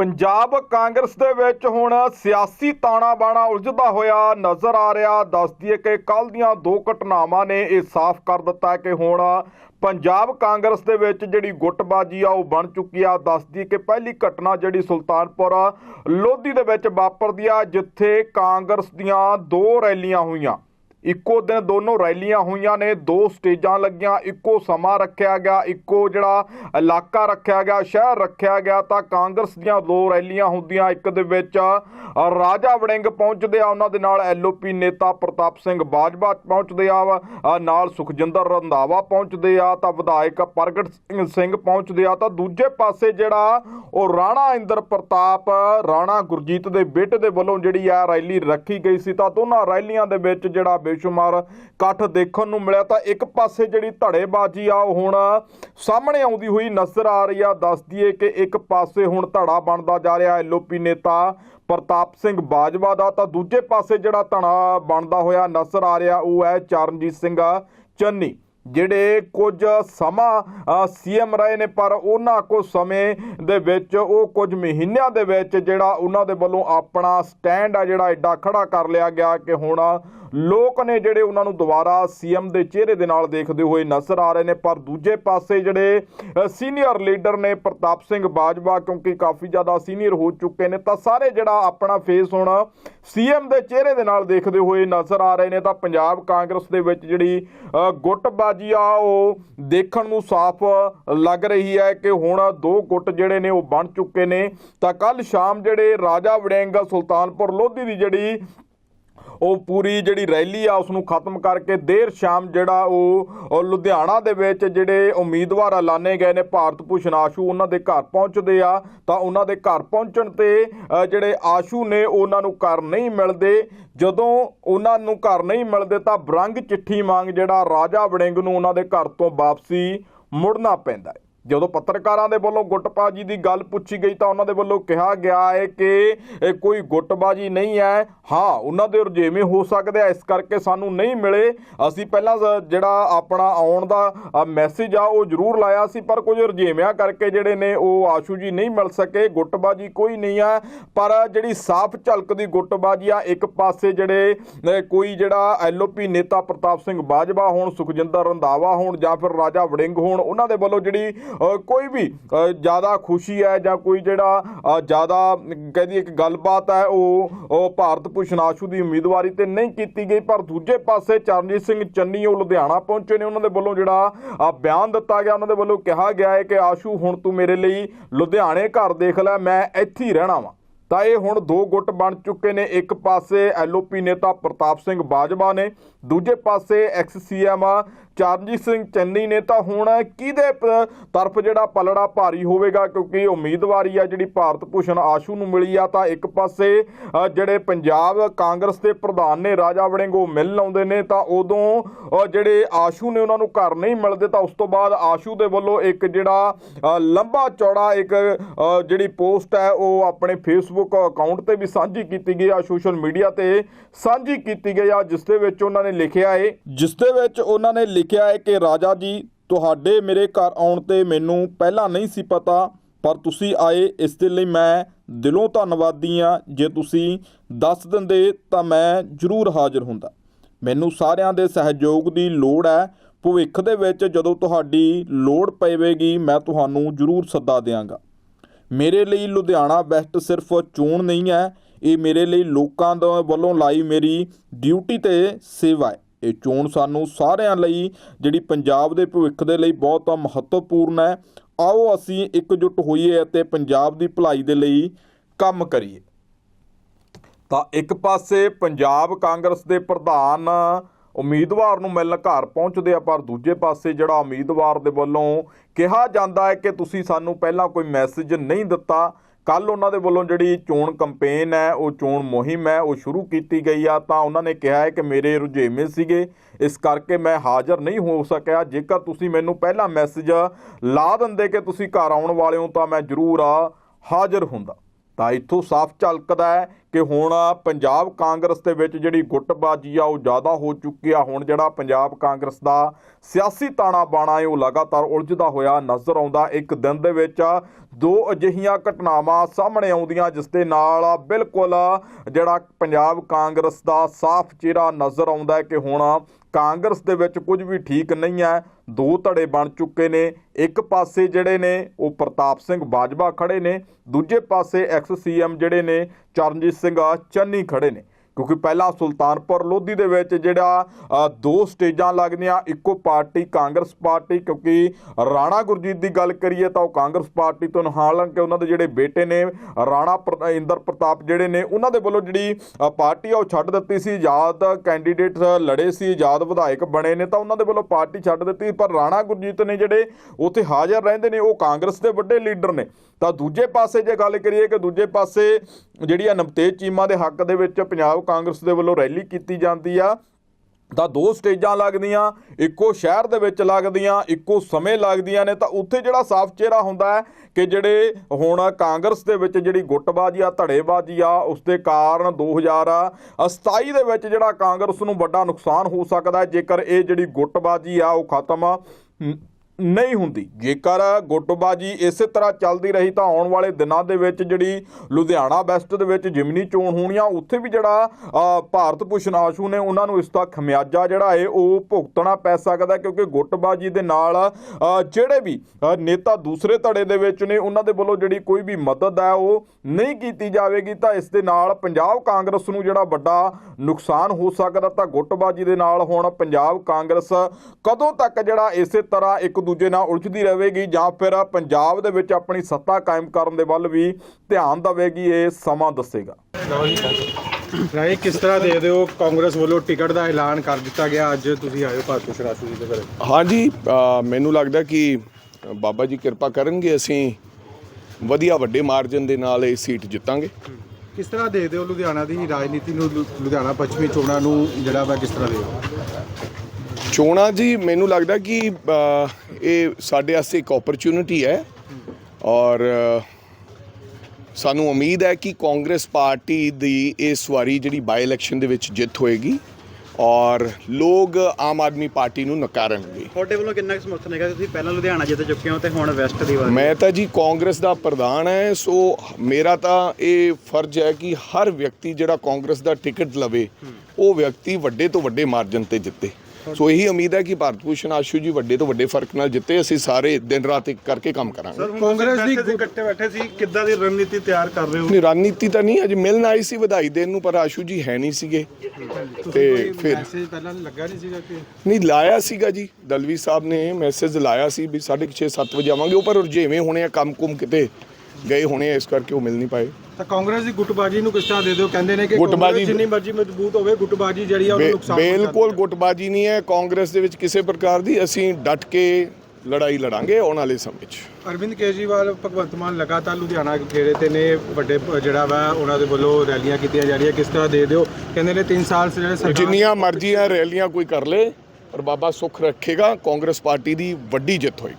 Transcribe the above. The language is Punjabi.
ਪੰਜਾਬ ਕਾਂਗਰਸ ਦੇ ਵਿੱਚ ਹੁਣ ਸਿਆਸੀ ਤਾਣਾ ਬਾਣਾ ਉਲਝਦਾ ਹੋਇਆ ਨਜ਼ਰ ਆ ਰਿਹਾ। ਦੱਸ ਦਈਏ ਕਿ ਕੱਲ ਦੀਆਂ ਦੋ ਘਟਨਾਵਾਂ ਨੇ, ਇਹ ਸਾਫ਼ ਕਰ ਦਿੱਤਾ ਕਿ ਹੁਣ ਪੰਜਾਬ ਕਾਂਗਰਸ ਦੇ ਵਿੱਚ ਜਿਹੜੀ ਗੁੱਟਬਾਜੀ ਆ, ਉਹ ਬਣ ਚੁੱਕੀ ਆ। ਦੱਸਦੀ ਕਿ ਪਹਿਲੀ ਘਟਨਾ ਜਿਹੜੀ ਸੁਲਤਾਨਪੁਰ ਲੋਧੀ ਦੇ ਵਿੱਚ ਵਾਪਰਦੀ ਆ, ਜਿੱਥੇ ਕਾਂਗਰਸ ਦੀਆਂ ਦੋ ਰੈਲੀਆਂ ਹੋਈਆਂ। ਇੱਕੋ ਦਿਨ ਦੋਨੋਂ ਰੈਲੀਆਂ ਹੋਈਆਂ ਨੇ, ਦੋ ਸਟੇਜਾਂ ਲੱਗੀਆਂ, ਇੱਕੋ ਸਮਾਂ ਰੱਖਿਆ ਗਿਆ, ਇੱਕੋ ਜਿਹੜਾ ਇਲਾਕਾ ਰੱਖਿਆ ਗਿਆ, ਸ਼ਹਿਰ ਰੱਖਿਆ ਗਿਆ, ਤਾਂ ਕਾਂਗਰਸ ਦੀਆਂ ਦੋ ਰੈਲੀਆਂ ਹੁੰਦੀਆਂ, ਇੱਕ ਦੇ ਵਿੱਚ ਰਾਜਾ ਵੜਿੰਗ ਪਹੁੰਚਦੇ ਆ, ਉਹਨਾਂ ਦੇ ਨਾਲ ਐਲਓਪੀ ਨੇਤਾ ਪ੍ਰਤਾਪ ਸਿੰਘ ਬਾਜਵਾ ਪਹੁੰਚਦੇ ਆ ਨਾਲ ਸੁਖਜਿੰਦਰ ਰੰਧਾਵਾ ਪਹੁੰਚਦੇ ਆ, ਤਾਂ ਵਿਧਾਇਕ ਪ੍ਰਗਟ ਸਿੰਘ ਪਹੁੰਚਦੇ ਆ, ਤਾਂ ਦੂਜੇ ਪਾਸੇ ਜਿਹੜਾ ਉਹ ਰਾਣਾ ਇੰਦਰ ਪ੍ਰਤਾਪ, ਰਾਣਾ ਗੁਰਜੀਤ ਦੇ ਬੇਟੇ ਦੇ ਵੱਲੋਂ ਜਿਹੜੀ ਆ ਰੈਲੀ ਰੱਖੀ ਗਈ ਸੀ, ਤਾਂ ਦੋਨਾਂ ਰੈਲੀਆਂ ਦੇ ਵਿੱਚ ਜਿਹੜਾ ਬੇਸ਼ੁਮਾਰ ਇਕੱਠ ਦੇਖਣ ਨੂੰ ਮਿਲਿਆ ਤਾਂ ਇੱਕ ਪਾਸੇ ਜਿਹੜੀ ਧੜੇਬਾਜ਼ੀ ਆ, ਉਹ ਹੁਣ ਸਾਹਮਣੇ ਆਉਂਦੀ ਹੋਈ ਨਜ਼ਰ ਆ ਰਹੀ ਆ। ਦੱਸ ਦਈਏ ਕਿ ਇੱਕ ਪਾਸੇ ਹੁਣ ਧੜਾ ਬਣਦਾ ਜਾ ਰਿਹਾ ਐਲਓਪੀ ਨੇਤਾ ਪ੍ਰਤਾਪ ਸਿੰਘ ਬਾਜਵਾ ਦਾ, ਤਾਂ ਦੂਜੇ ਪਾਸੇ ਜਿਹੜਾ ਧੜਾ ਬਣਦਾ ਹੋਇਆ ਨਜ਼ਰ ਆ ਰਿਹਾ, ਉਹ ਹੈ ਚਰਨਜੀਤ ਸਿੰਘ ਚੰਨੀ, ਜਿਹੜੇ ਕੁਝ ਸਮਾਂ ਸੀਐਮ ਰਹੇ ਨੇ, ਪਰ ਉਹਨਾਂ ਕੋ ਸਮੇਂ ਦੇ ਵਿੱਚ, ਉਹ ਕੁਝ ਮਹੀਨਿਆਂ ਦੇ ਵਿੱਚ ਜਿਹੜਾ ਉਹਨਾਂ ਦੇ ਵੱਲੋਂ ਆਪਣਾ ਸਟੈਂਡ ਆ, ਜਿਹੜਾ ਐਡਾ ਖੜਾ ਕਰ ਲਿਆ ਗਿਆ ਕਿ ਹੁਣ ਲੋਕ ਨੇ ਜਿਹੜੇ ਉਹਨਾਂ ਨੂੰ ਦੁਬਾਰਾ ਸੀਐਮ ਦੇ ਚਿਹਰੇ ਦੇ ਨਾਲ ਦੇਖਦੇ ਹੋਏ ਨਜ਼ਰ ਆ ਰਹੇ ਨੇ, ਪਰ ਦੂਜੇ ਪਾਸੇ ਜਿਹੜੇ ਸੀਨੀਅਰ ਲੀਡਰ ਨੇ ਪ੍ਰਤਾਪ ਸਿੰਘ ਬਾਜਵਾ, ਕਿਉਂਕਿ ਕਾਫੀ ਜ਼ਿਆਦਾ ਸੀਨੀਅਰ ਹੋ ਚੁੱਕੇ ਨੇ, ਤਾਂ ਸਾਰੇ ਜਿਹੜਾ ਆਪਣਾ ਫੇਸ ਹੁਣ ਸੀਐਮ ਦੇ ਚਿਹਰੇ ਦੇ ਨਾਲ ਦੇਖਦੇ ਹੋਏ ਨਜ਼ਰ ਆ ਰਹੇ ਨੇ, ਤਾਂ ਪੰਜਾਬ ਕਾਂਗਰਸ ਦੇ ਵਿੱਚ ਜਿਹੜੀ ਗੁੱਟਬਾਜੀ ਆ, ਉਹ ਦੇਖਣ ਨੂੰ ਸਾਫ਼ ਲੱਗ ਰਹੀ ਹੈ ਕਿ ਹੁਣ ਦੋ ਗੁੱਟ ਜਿਹੜੇ ਨੇ, ਉਹ ਬਣ ਚੁੱਕੇ ਨੇ। ਤਾਂ ਕੱਲ ਸ਼ਾਮ ਜਿਹੜੇ ਰਾਜਾ ਵੜਿੰਗ ਸੁਲਤਾਨਪੁਰ ਲੋਧੀ ਦੀ ਜਿਹੜੀ ਉਹ ਪੂਰੀ ਜਿਹੜੀ ਰੈਲੀ ਆ ਉਸ ਨੂੰ ਖਤਮ ਕਰਕੇ ਦੇਰ ਸ਼ਾਮ ਜਿਹੜਾ ਉਹ ਲੁਧਿਆਣਾ ਦੇ ਵਿੱਚ ਜਿਹੜੇ ਉਮੀਦਵਾਰ ਐਲਾਨੇ ਗਏ ਨੇ, ਭਾਰਤ ਭੂਸ਼ਣ ਆਸ਼ੂ, ਉਹਨਾਂ ਦੇ ਘਰ ਪਹੁੰਚਦੇ ਆ। ਤਾਂ ਉਹਨਾਂ ਦੇ ਘਰ ਪਹੁੰਚਣ ਤੇ ਜਿਹੜੇ ਆਸ਼ੂ ਨੇ, ਉਹਨਾਂ ਨੂੰ ਘਰ ਨਹੀਂ ਮਿਲਦੇ। ਜਦੋਂ ਉਹਨਾਂ ਨੂੰ ਘਰ ਨਹੀਂ ਮਿਲਦੇ ਤਾਂ ਬਰੰਗ ਚਿੱਠੀ ਮੰਗ ਜਿਹੜਾ ਰਾਜਾ ਵੜਿੰਗ ਨੂੰ ਉਹਨਾਂ ਦੇ ਘਰ ਤੋਂ ਵਾਪਸੀ ਮੁੜਨਾ ਪੈਂਦਾ ਹੈ। ਜਦੋਂ ਪੱਤਰਕਾਰਾਂ ਦੇ ਵੱਲੋਂ ਗੁੱਟਬਾਜੀ ਦੀ ਗੱਲ ਪੁੱਛੀ ਗਈ ਤਾਂ ਉਹਨਾਂ ਦੇ ਵੱਲੋਂ ਕਿਹਾ ਗਿਆ ਹੈ ਕਿ ਕੋਈ ਗੁੱਟਬਾਜੀ ਨਹੀਂ ਹੈ। ਹਾਂ, ਉਹਨਾਂ ਦੇ ਰੁਝੇਵੇਂ ਹੋ ਸਕਦੇ ਆ, ਇਸ ਕਰਕੇ ਸਾਨੂੰ ਨਹੀਂ ਮਿਲੇ। ਅਸੀਂ ਪਹਿਲਾਂ ਜਿਹੜਾ ਆਪਣਾ ਆਉਣ ਦਾ ਮੈਸੇਜ ਆ, ਉਹ ਜ਼ਰੂਰ ਲਾਇਆ ਸੀ, ਪਰ ਕੁਝ ਰੁਝੇਵਿਆਂ ਕਰਕੇ ਜਿਹੜੇ ਨੇ ਉਹ ਆਸ਼ੂ ਜੀ ਨਹੀਂ ਮਿਲ ਸਕੇ। ਗੁੱਟਬਾਜੀ ਕੋਈ ਨਹੀਂ ਆ, ਪਰ ਜਿਹੜੀ ਸਾਫ਼ ਝਲਕ ਦੀ ਗੁੱਟਬਾਜੀ ਆ, ਇੱਕ ਪਾਸੇ ਜਿਹੜੇ ਕੋਈ ਜਿਹੜਾ ਐਲਓਪੀ ਨੇਤਾ ਪ੍ਰਤਾਪ ਸਿੰਘ ਬਾਜਵਾ ਹੋਣ, ਸੁਖਜਿੰਦਰ ਰੰਧਾਵਾ ਹੋਣ ਜਾਂ ਫਿਰ ਰਾਜਾ ਵੜਿੰਗ ਹੋਣ, ਉਹਨਾਂ ਦੇ ਵੱਲੋਂ ਜਿਹੜੀ ਕੋਈ ਵੀ ਜ਼ਿਆਦਾ ਖੁਸ਼ੀ ਹੈ ਜਾਂ ਕੋਈ ਜਿਹੜਾ ਅਹ, ਜ਼ਿਆਦਾ ਕਹਿੰਦੀ ਇੱਕ ਗੱਲਬਾਤ ਹੈ ਉਹ ਭਾਰਤ ਭੂਸ਼ਣ ਆਸ਼ੂ ਦੀ ਉਮੀਦਵਾਰੀ ਤੇ ਨਹੀਂ ਕੀਤੀ ਗਈ ਪਰ ਦੂਜੇ ਪਾਸੇ ਚਰਨਜੀਤ ਸਿੰਘ ਚੰਨੀ ਉਹ ਲੁਧਿਆਣਾ ਪਹੁੰਚੇ ਨੇ। ਉਹਨਾਂ ਦੇ ਵੱਲੋਂ ਜਿਹੜਾ ਬਿਆਨ ਦਿੱਤਾ ਗਿਆ ਉਹਨਾਂ ਦੇ ਵੱਲੋਂ ਕਿਹਾ ਗਿਆ ਹੈ ਕਿ ਆਸ਼ੂ ਹੁਣ ਤੂੰ ਮੇਰੇ ਲਈ ਲੁਧਿਆਣੇ ਘਰ ਦੇਖ ਲੈ ਮੈਂ ਇੱਥੇ ਹੀ ਰਹਿਣਾ ਵਾਂ। ਤਾਂ ਇਹ ਹੁਣ ਦੋ ਗੁੱਟ ਬਣ ਚੁੱਕੇ ਨੇ। ਇੱਕ ਪਾਸੇ ਐਲਓਪੀ ਨੇਤਾ ਪ੍ਰਤਾਪ ਸਿੰਘ ਬਾਜਵਾ ਨੇ ਦੂਜੇ ਪਾਸੇ ਐਕਸ ਸੀਐਮ ਚਰਨਜੀਤ ਸਿੰਘ ਚੰਨੀ ਨੇ ਤਾਂ ਹੁਣ ਕਿਹਦੇ ਪ- ਤਰਫ ਜਿਹੜਾ ਪਲੜਾ ਭਾਰੀ ਹੋਵੇਗਾ, ਕਿਉਂਕਿ ਉਮੀਦਵਾਰੀ ਆ ਜਿਹੜੀ ਭਾਰਤ ਭੂਸ਼ਣ ਆਸ਼ੂ ਨੂੰ ਮਿਲੀ ਆ, ਤਾਂ ਇੱਕ ਪਾਸੇ ਜਿਹੜੇ ਪੰਜਾਬ ਕਾਂਗਰਸ ਦੇ ਪ੍ਰਧਾਨ ਨੇ ਰਾਜਾ ਵੜਿੰਗ ਉਹ ਮਿਲਣ ਆਉਂਦੇ ਨੇ, ਤਾਂ ਉਦੋਂ ਜਿਹੜੇ ਆਸ਼ੂ ਨੇ ਉਹਨਾਂ ਨੂੰ ਘਰ ਨਹੀਂ ਮਿਲਦੇ, ਤਾਂ ਉਸ ਤੋਂ ਬਾਅਦ ਆਸ਼ੂ ਦੇ ਵੱਲੋਂ ਇੱਕ ਜਿਹੜਾ ਲੰਬਾ ਚੌੜਾ ਇੱਕ ਜਿਹੜੀ ਪੋਸਟ ਹੈ, ਉਹ ਆਪਣੇ ਫੇਸਬੁੱਕ ਅਕਾਊਂਟ ਤੇ ਵੀ ਸਾਂਝੀ ਕੀਤੀ ਗਈ ਆ, ਸੋਸ਼ਲ ਮੀਡੀਆ ਤੇ ਸਾਂਝੀ ਕੀਤੀ ਗਈ ਆ, ਜਿਸ ਦੇ ਵਿੱਚ ਉਹਨਾਂ ਨੇ ਲਿਖਿਆ ਏ। ਜਿਸ ਦੇ ਵਿੱਚ ਉਹਨਾਂ ਨੇ ਲਿਖਿਆ ਹੈ ਕਿ ਰਾਜਾ ਜੀ, ਤੁਹਾਡੇ ਮੇਰੇ ਘਰ ਆਉਣ ਤੇ ਮੈਨੂੰ ਪਹਿਲਾਂ ਨਹੀਂ ਸੀ ਪਤਾ, ਪਰ ਤੁਸੀਂ ਆਏ, ਇਸ ਦੇ ਲਈ ਮੈਂ ਦਿਲੋਂ ਧੰਨਵਾਦੀ ਆ ਜੇ ਤੁਸੀਂ ਦੱਸ ਦਿੰਦੇ ਤਾਂ ਮੈਂ ਜ਼ਰੂਰ ਹਾਜ਼ਰ ਹੁੰਦਾ। ਮੈਨੂੰ ਸਾਰਿਆਂ ਦੇ ਸਹਿਯੋਗ ਦੀ ਲੋੜ ਹੈ। ਭਵਿੱਖ ਦੇ ਵਿੱਚ ਜਦੋਂ ਤੁਹਾਡੀ ਲੋੜ ਪਵੇਗੀ, ਮੈਂ ਤੁਹਾਨੂੰ ਜ਼ਰੂਰ ਸੱਦਾ ਦਿਆਂਗਾ। ਮੇਰੇ ਲਈ ਲੁਧਿਆਣਾ ਬੈਸਟ ਸਿਰਫ ਚੋਣ ਨਹੀਂ ਹੈ। ਇਹ ਮੇਰੇ ਲਈ ਲੋਕਾਂ ਦੇ ਵੱਲੋਂ ਲਾਈ ਮੇਰੀ ਡਿਊਟੀ ਤੇ ਸੇਵਾ ਹੈ। ਇਹ ਚੋਣ ਸਾਨੂੰ ਸਾਰਿਆਂ ਲਈ, ਜਿਹੜੀ ਪੰਜਾਬ ਦੇ ਭਵਿੱਖ ਦੇ ਲਈ ਬਹੁਤ ਮਹੱਤਵਪੂਰਨ ਹੈ। ਆਓ ਅਸੀਂ ਇਕਜੁੱਟ ਹੋਈਏ ਅਤੇ ਪੰਜਾਬ ਦੀ ਭਲਾਈ ਦੇ ਲਈ ਕੰਮ ਕਰੀਏ। ਤਾਂ ਇੱਕ ਪਾਸੇ ਪੰਜਾਬ ਕਾਂਗਰਸ ਦੇ ਪ੍ਰਧਾਨ ਉਮੀਦਵਾਰ ਨੂੰ ਮਿਲਣ ਘਰ ਪਹੁੰਚਦੇ ਆ, ਪਰ ਦੂਜੇ ਪਾਸੇ ਜਿਹੜਾ ਉਮੀਦਵਾਰ ਦੇ ਵੱਲੋਂ ਕਿਹਾ ਜਾਂਦਾ ਹੈ ਕਿ ਤੁਸੀਂ ਸਾਨੂੰ ਪਹਿਲਾਂ ਕੋਈ ਮੈਸੇਜ ਨਹੀਂ ਦਿੱਤਾ। ਕੱਲ ਉਹਨਾਂ ਦੇ ਵੱਲੋਂ ਜਿਹੜੀ ਚੋਣ ਕੰਪੇਨ ਹੈ, ਉਹ ਚੋਣ ਮੁਹਿੰਮ ਹੈ, ਉਹ ਸ਼ੁਰੂ ਕੀਤੀ ਗਈ ਆ। ਤਾਂ ਉਹਨਾਂ ਨੇ ਕਿਹਾ ਹੈ ਕਿ ਮੇਰੇ ਰੁਝੇਵੇਂ ਸੀਗੇ। ਇਸ ਕਰਕੇ ਮੈਂ ਹਾਜ਼ਰ ਨਹੀਂ ਹੋ ਸਕਿਆ। ਜੇਕਰ ਤੁਸੀਂ ਮੈਨੂੰ ਪਹਿਲਾਂ ਮੈਸੇਜ ਲਾ ਦਿੰਦੇ ਕਿ ਤੁਸੀਂ ਘਰ ਆਉਣ ਵਾਲੇ ਹੋ, ਤਾਂ ਮੈਂ ਜ਼ਰੂਰ, ਆ, ਹਾਜ਼ਰ ਹੁੰਦਾ। ਤਾਂ ਇੱਥੋਂ ਸਾਫ਼ ਝਲਕਦਾ ਹੈ ਕਿ ਹੁਣ ਪੰਜਾਬ ਕਾਂਗਰਸ ਦੇ ਵਿੱਚ ਜਿਹੜੀ ਗੁੱਟਬਾਜੀ ਆ, ਉਹ ਜ਼ਿਆਦਾ ਹੋ ਚੁੱਕੀ ਆ। ਹੁਣ ਜਿਹੜਾ ਪੰਜਾਬ ਕਾਂਗਰਸ ਦਾ ਸਿਆਸੀ ਤਾਣਾ ਬਾਣਾ ਹੈ, ਉਹ ਲਗਾਤਾਰ ਉਲਝਦਾ ਹੋਇਆ ਨਜ਼ਰ ਆਉਂਦਾ। ਇੱਕ ਦਿਨ ਦੇ ਵਿੱਚ ਦੋ ਅਜਿਹੀਆਂ ਘਟਨਾਵਾਂ ਸਾਹਮਣੇ ਆਉਂਦੀਆਂ, ਜਿਸ ਦੇ ਨਾਲ ਬਿਲਕੁਲ ਜਿਹੜਾ ਪੰਜਾਬ ਕਾਂਗਰਸ ਦਾ ਸਾਫ਼ ਚਿਹਰਾ ਨਜ਼ਰ ਆਉਂਦਾ ਹੈ ਕਿ ਹੁਣ ਕਾਂਗਰਸ ਦੇ ਵਿੱਚ ਕੁਝ ਵੀ ਠੀਕ ਨਹੀਂ ਹੈ, ਦੋ ਧੜੇ ਬਣ ਚੁੱਕੇ ਨੇ, ਇੱਕ ਪਾਸੇ ਜਿਹੜੇ ਨੇ ਉਹ ਪ੍ਰਤਾਪ ਸਿੰਘ ਬਾਜਵਾ ਖੜੇ ਨੇ, ਦੂਜੇ ਪਾਸੇ ਐਕਸ ਸੀਐਮ ਜਿਹੜੇ ਨੇ ਚਰਨਜੀਤ ਸਿੰਘ ਚੰਨੀ ਖੜੇ ਨੇ। ਕਿਉਂਕਿ ਪਹਿਲਾਂ ਸੁਲਤਾਨਪੁਰ ਲੋਧੀ ਦੇ ਵਿੱਚ ਜਿਹੜਾ ਦੋ ਸਟੇਜਾਂ ਲੱਗਦੀਆਂ, ਇੱਕੋ ਪਾਰਟੀ ਕਾਂਗਰਸ ਪਾਰਟੀ, ਕਿਉਂਕਿ ਰਾਣਾ ਗੁਰਜੀਤ ਦੀ ਗੱਲ ਕਰੀਏ ਤਾਂ ਉਹ ਕਾਂਗਰਸ ਪਾਰਟੀ ਤੋਂ ਨੇ। ਹਾਲਾਂਕਿ ਉਹਨਾਂ ਦੇ ਜਿਹੜੇ ਬੇਟੇ ਨੇ, ਰਾਣਾ ਪ੍ਰ- ਇੰਦਰ ਪ੍ਰਤਾਪ ਜਿਹੜੇ ਨੇ, ਉਹਨਾਂ ਦੇ ਵੱਲੋਂ ਜਿਹੜੀ ਪਾਰਟੀ ਆ ਉਹ ਛੱਡ ਦਿੱਤੀ ਸੀ ਆਜ਼ਾਦ ਕੈਂਡੀਡੇਟ ਲੜੇ ਸੀ ਆਜ਼ਾਦ ਵਿਧਾਇਕ ਬਣੇ ਨੇ, ਤਾਂ ਉਹਨਾਂ ਦੇ ਵੱਲੋਂ ਪਾਰਟੀ ਛੱਡ ਦਿੱਤੀ, ਪਰ ਰਾਣਾ ਗੁਰਜੀਤ ਨੇ ਜਿਹੜੇ ਉੱਥੇ ਹਾਜ਼ਰ ਰਹਿੰਦੇ ਨੇ, ਉਹ ਕਾਂਗਰਸ ਦੇ ਵੱਡੇ ਲੀਡਰ ਨੇ ਤਾਂ ਦੂਜੇ ਪਾਸੇ ਜੇ ਗੱਲ ਕਰੀਏ ਕਿ ਦੂਜੇ ਪਾਸੇ ਜਿਹੜੀ ਆ ਨਮਤੇਜ ਚੀਮਾ ਦੇ ਹੱਕ ਦੇ ਵਿੱਚ ਪੰਜਾਬ ਕਾਂਗਰਸ ਦੇ ਵੱਲੋਂ ਰੈਲੀ ਕੀਤੀ ਜਾਂਦੀ ਆ, ਤਾਂ ਦੋ ਸਟੇਜਾਂ ਲੱਗਦੀਆਂ, ਇੱਕੋ ਸ਼ਹਿਰ ਦੇ ਵਿੱਚ ਲੱਗਦੀਆਂ, ਇੱਕੋ ਸਮੇਂ ਲੱਗਦੀਆਂ ਨੇ, ਤਾਂ ਉੱਥੇ ਜਿਹੜਾ ਸਾਫ਼ ਚਿਹਰਾ ਹੁੰਦਾ ਹੈ ਕਿ ਜਿਹੜੇ ਹੁਣ ਕਾਂਗਰਸ ਦੇ ਵਿੱਚ ਜਿਹੜੀ ਗੁੱਟਬਾਜੀ ਆ, ਧੜੇਬਾਜੀ ਆ, ਉਸ ਦੇ ਕਾਰਨ 2027 ਦੇ ਵਿੱਚ ਜਿਹੜਾ ਕਾਂਗਰਸ ਨੂੰ ਵੱਡਾ ਨੁਕਸਾਨ ਹੋ ਸਕਦਾ ਹੈ, ਜੇਕਰ ਇਹ ਜਿਹੜੀ ਗੁੱਟਬਾਜੀ ਆ, ਉਹ ਖਤਮ ਨਹੀਂ ਹੁੰਦੀ। ਜੇਕਰ ਗੁੱਟਬਾਜੀ ਇਸੇ ਤਰ੍ਹਾਂ ਚੱਲਦੀ ਰਹੀ ਤਾਂ ਆਉਣ ਵਾਲੇ ਦਿਨਾਂ ਦੇ ਵਿੱਚ ਜਿਹੜੀ ਲੁਧਿਆਣਾ ਵੈਸਟ ਦੇ ਵਿੱਚ ਜਿਮਨੀ ਚੋਣ ਹੋਣੀਆਂ, ਉੱਥੇ ਵੀ ਜਿਹੜਾ ਭਾਰਤ ਭੂਸ਼ਣ ਆਸ਼ੂ ਨੇ ਉਹਨਾਂ ਨੂੰ ਇਸ ਦਾ ਖਮਿਆਜਾ ਜਿਹੜਾ ਹੈ, ਉਹ ਭੁਗਤਣਾ ਪੈ ਸਕਦਾ ਕਿਉਂਕਿ ਗੁੱਟਬਾਜੀ ਦੇ ਨਾਲ ਜਿਹੜੇ ਵੀ ਨੇਤਾ ਦੂਸਰੇ ਧੜੇ ਦੇ ਵਿੱਚ ਨੇ, ਉਹਨਾਂ ਦੇ ਵੱਲੋਂ ਜਿਹੜੀ ਕੋਈ ਵੀ ਮਦਦ ਹੈ, ਉਹ ਨਹੀਂ ਕੀਤੀ ਜਾਵੇਗੀ। ਤਾਂ ਇਸ ਦੇ ਨਾਲ ਪੰਜਾਬ ਕਾਂਗਰਸ ਨੂੰ ਜਿਹੜਾ ਵੱਡਾ ਨੁਕਸਾਨ ਹੋ ਸਕਦਾ, ਤਾਂ ਗੁੱਟਬਾਜੀ ਦੇ ਨਾਲ ਹੁਣ ਪੰਜਾਬ ਕਾਂਗਰਸ ਕਦੋਂ ਤੱਕ ਜਿਹੜਾ ਇਸੇ ਤਰ੍ਹਾਂ ਇੱਕ ਦੂਜੇ ਨਾਲ ਉਲਝਦੀ ਰਹੇਗੀ ਜਾਂ ਫਿਰ ਪੰਜਾਬ ਦੇ ਵਿੱਚ ਆਪਣੀ ਸੱਤਾ ਕਾਇਮ ਕਰਨ ਦੇ ਵੱਲ ਵੀ ਧਿਆਨ ਦੇਵੇਗੀ ਇਹ ਸਮਾਂ ਦੱਸੇਗਾ। ਰਾਏ ਕਿਸ ਤਰ੍ਹਾਂ ਦੇਖਦੇ ਹੋ? ਕਾਂਗਰਸ ਵੱਲੋਂ ਟਿਕਟ ਦਾ ਐਲਾਨ ਕਰ ਦਿੱਤਾ ਗਿਆ। ਅੱਜ ਤੁਸੀਂ ਹੋ ਭਾਰਤ ਸ਼ਰਾਸ਼ੂ ਜੀ ਦੇ ਘਰੇ। ਹਾਂਜੀ ਮੈਨੂੰ ਲੱਗਦਾ ਕਿ ਬਾਬਾ ਜੀ ਕਿਰਪਾ ਕਰਨਗੇ ਅਸੀਂ ਵਧੀਆ ਵੱਡੇ ਮਾਰਜਨ ਦੇ ਨਾਲ ਇਹ ਸੀਟ ਜਿੱਤਾਂਗੇ। ਕਿਸ ਤਰ੍ਹਾਂ ਦੇਖਦੇ ਹੋ? ਲੁਧਿਆਣਾ ਦੀ ਰਾਜਨੀਤੀ ਨੂੰ ਲੁਧਿਆਣਾ ਪੱਛਮੀ ਚੋਣਾਂ ਨੂੰ ਜਿਹੜਾ ਵਾ ਕਿਸ ਤਰ੍ਹਾਂ ਦੇਖਦੇ ਹੋ? ਚੋਣਾ ਜੀ ਮੈਨੂੰ ਲੱਗਦਾ ਕਿ ਇਹ ਸਾਡੇ ਵਾਸਤੇ ਇੱਕ ਓਪਰਚੁਨਿਟੀ ਹੈ ਔਰ ਸਾਨੂੰ ਉਮੀਦ ਹੈ ਕਿ ਕਾਂਗਰਸ ਪਾਰਟੀ ਦੀ ਇਸ ਵਾਰੀ ਜਿਹੜੀ ਬਾਈ ਇਲੈਕਸ਼ਨ ਦੇ ਵਿੱਚ ਜਿੱਤ ਹੋਏਗੀ ਔਰ ਲੋਕ ਆਮ ਆਦਮੀ ਪਾਰਟੀ ਨੂੰ ਨਕਾਰਨਗੇ। ਤੁਹਾਡੇ ਵੱਲੋਂ ਕਿੰਨਾ ਕੁ ਸਮਰਥਨ ਹੈਗਾ? ਤੁਸੀਂ ਪਹਿਲਾਂ ਲੁਧਿਆਣਾ ਜਿੱਤ ਚੁੱਕੇ ਹੋ ਤੇ ਹੁਣ ਵੈਸਟ ਦੀ ਵਾਰ। ਮੈਂ ਤਾਂ ਜੀ ਕਾਂਗਰਸ ਦਾ ਪ੍ਰਧਾਨ ਹੈ ਸੋ ਮੇਰਾ ਤਾਂ ਇਹ ਫਰਜ਼ ਹੈ ਕਿ ਹਰ ਵਿਅਕਤੀ ਜਿਹੜਾ ਕਾਂਗਰਸ ਦਾ ਟਿਕਟ ਲਵੇ ਉਹ ਵਿਅਕਤੀ ਵੱਡੇ ਤੋਂ ਵੱਡੇ ਮਾਰਜਨ ਤੇ ਜਿੱਤੇ। ਸੋ ਇਹੀ ਉਮੀਦ ਹੈ ਕਿ ਭਾਰਤ ਭੂਸ਼ਣ ਆਸ਼ੂ ਜੀ ਵੱਡੇ ਤੋਂ ਵੱਡੇ ਫ਼ਰਕ ਨਾਲ ਜਿੱਤੇ ਅਸੀਂ ਸਾਰੇ ਦਿਨ ਰਾਤ ਇੱਕ ਕਰਕੇ ਕੰਮ ਕਰਾਂਗੇ। ਕਾਂਗਰਸ ਦੀ ਇਕੱਠੇ ਬੈਠੇ ਸੀ ਕਿੱਦਾਂ ਦੀ ਰਣਨੀਤੀ ਤਿਆਰ ਕਰ ਰਹੇ ਹੋ? ਨਹੀਂ ਰਣਨੀਤੀ ਤਾਂ ਨਹੀਂ ਅੱਜ ਮਿਲਣ ਆਈ ਸੀ ਵਧਾਈ ਦੇਣ ਨੂੰ ਪਰ ਆਸ਼ੂ ਜੀ ਹੈ ਨਹੀਂ ਸੀਗੇ। ਤੇ ਫਿਰ ਮੈਸੇਜ ਪਹਿਲਾਂ ਲੱਗਾ ਨਹੀਂ ਸੀਗਾ ਕਿ? ਨਹੀਂ ਲਾਇਆ ਸੀਗਾ ਜੀ ਦਲਵੀ ਸਾਹਿਬ ਨੇ ਮੈਸੇਜ ਲਾਇਆ ਸੀ ਵੀ 6:30 7 ਵਜੇ ਆਵਾਂਗੇ। ਉਹ ਪਰ ਜਿਵੇਂ ਹੋਣੇ ਆ ਕੰਮ ਕੁਮ ਕਿਤੇ ਗਏ ਹੋਣੇ ਇਸ ਕਰਕੇ ਉਹ ਮਿਲ ਨਹੀਂ ਪਾਏ। ਤਾਂ ਕਾਂਗਰਸ ਦੀ ਗੁੱਟਬਾਜੀ ਨੂੰ ਕਿਸ ਤਰ੍ਹਾਂ ਦੇਖਦੇ ਹੋ ਕਹਿੰਦੇ ਨੇ ਕਿ ਗੁੱਟਬਾਜੀ- ਜਿੰਨੀ ਮਰਜ਼ੀ ਮਜ਼ਬੂਤ ਹੋਵੇ ਗੁੱਟਬਾਜੀ ਜਿਹੜੀ ਆ ਉਹਨੂੰ ਨੁਕਸਾਨ ਬਿਲਕੁਲ ਗੁੱਟਬਾਜੀ ਨਹੀਂ ਹੈ। ਕਾਂਗਰਸ ਦੇ ਵਿੱਚ ਕਿਸੇ ਪ੍ਰਕਾਰ ਦੀ ਅਸੀਂ ਡਟ ਕੇ ਲੜਾਈ ਲੜਾਂਗੇ ਆਉਣ ਵਾਲੇ ਸਮੇਂ 'ਚ। ਅਰਵਿੰਦ ਕੇਜਰੀਵਾਲ ਭਗਵੰਤ ਮਾਨ ਲਗਾਤਾਰ ਲੁਧਿਆਣਾ ਘੇਰੇ ਤੇ ਨੇ ਵੱਡੇ ਜਿਹੜਾ ਵਾ ਉਹਨਾਂ ਦੇ ਵੱਲੋਂ ਰੈਲੀਆਂ ਕੀਤੀਆਂ ਜਾ ਰਹੀਆਂ ਕਿਸ ਤਰ੍ਹਾਂ ਦੇ ਦਿਓ? ਕਹਿੰਦੇ ਨੇ 3 ਸਾਲ ਸੇ ਜਿਹੜੇ ਸਰਕਾਰ ਜਿੰਨੀਆਂ ਮਰਜ਼ੀਆਂ ਰੈਲੀਆਂ ਕੋਈ ਕਰ ਲੇ ਪਰ ਬਾਬਾ ਸੁੱਖ ਰੱਖੇਗਾ ਕਾਂਗਰਸ ਪਾਰਟੀ ਦੀ ਵੱਡੀ ਜਿੱਤ ਹੋਏਗੀ।